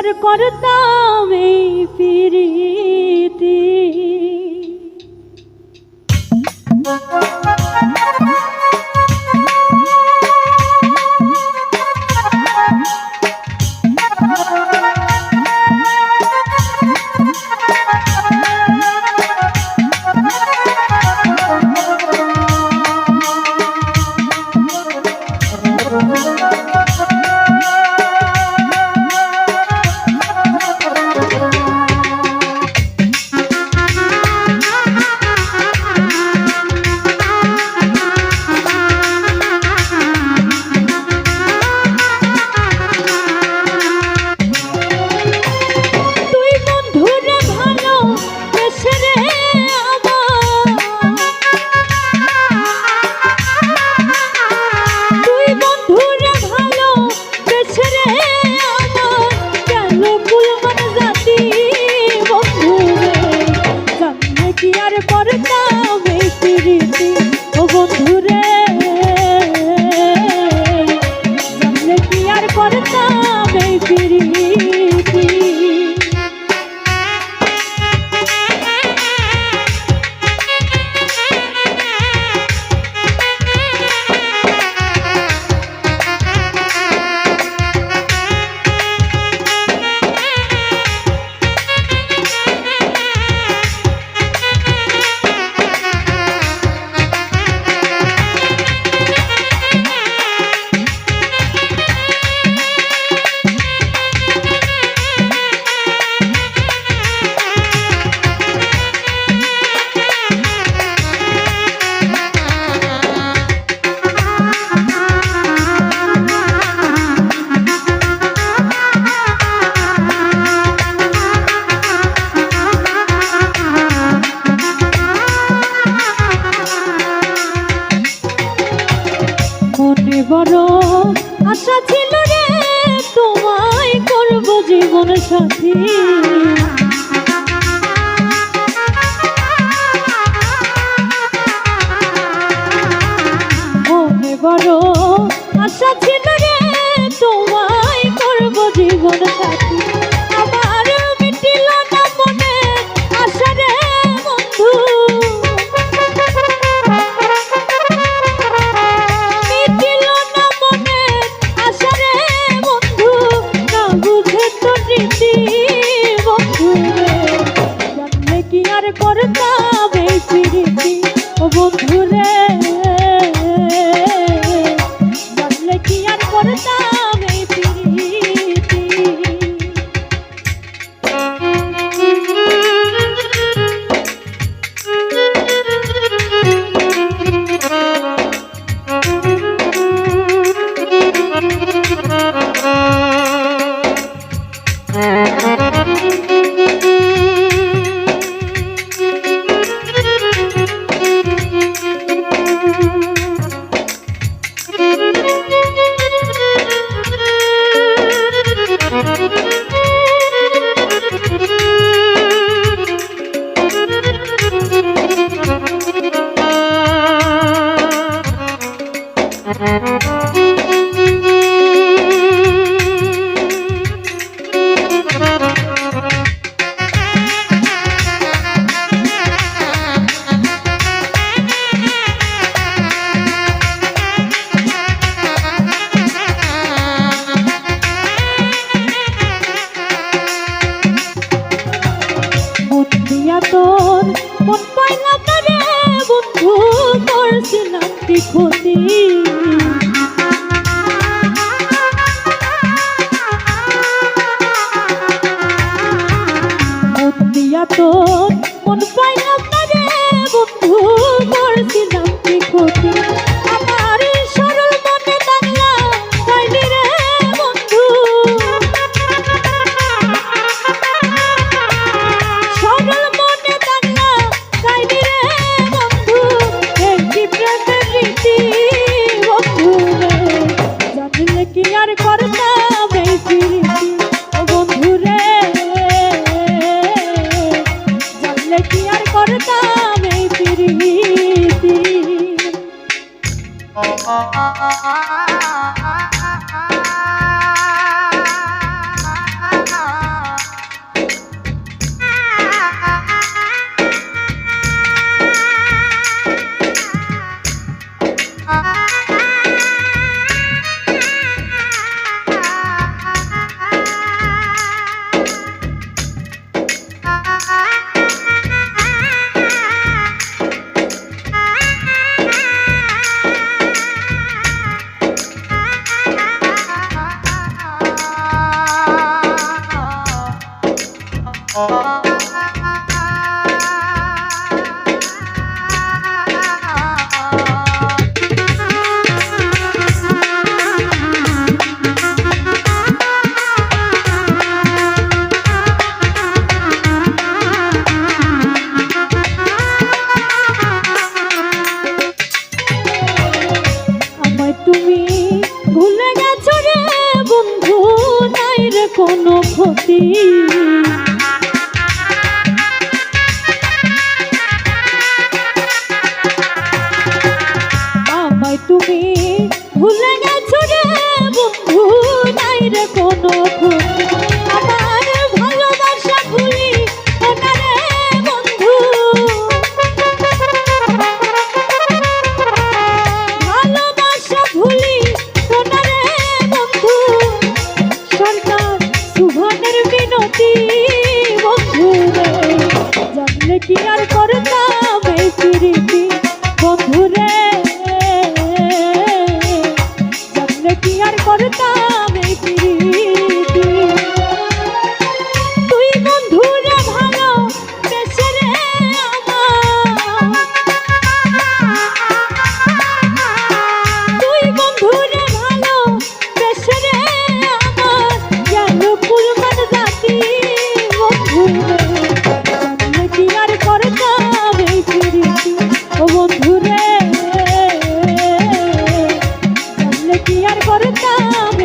আর করতাম এই কি আর করতাম জীবন সাথী বড় আশা ছিল তোমায় করব জীবন। পর বন্ধু করছিলাম ক্ষতি। তোর মন পাইলাম না বন্ধু Ah, ah, ah, ah, ah. কোনো ক্ষতি। আমায় তুমি ভুলে গেছো রে বন্ধু নাই রে কোনো ক্ষতি। Oh.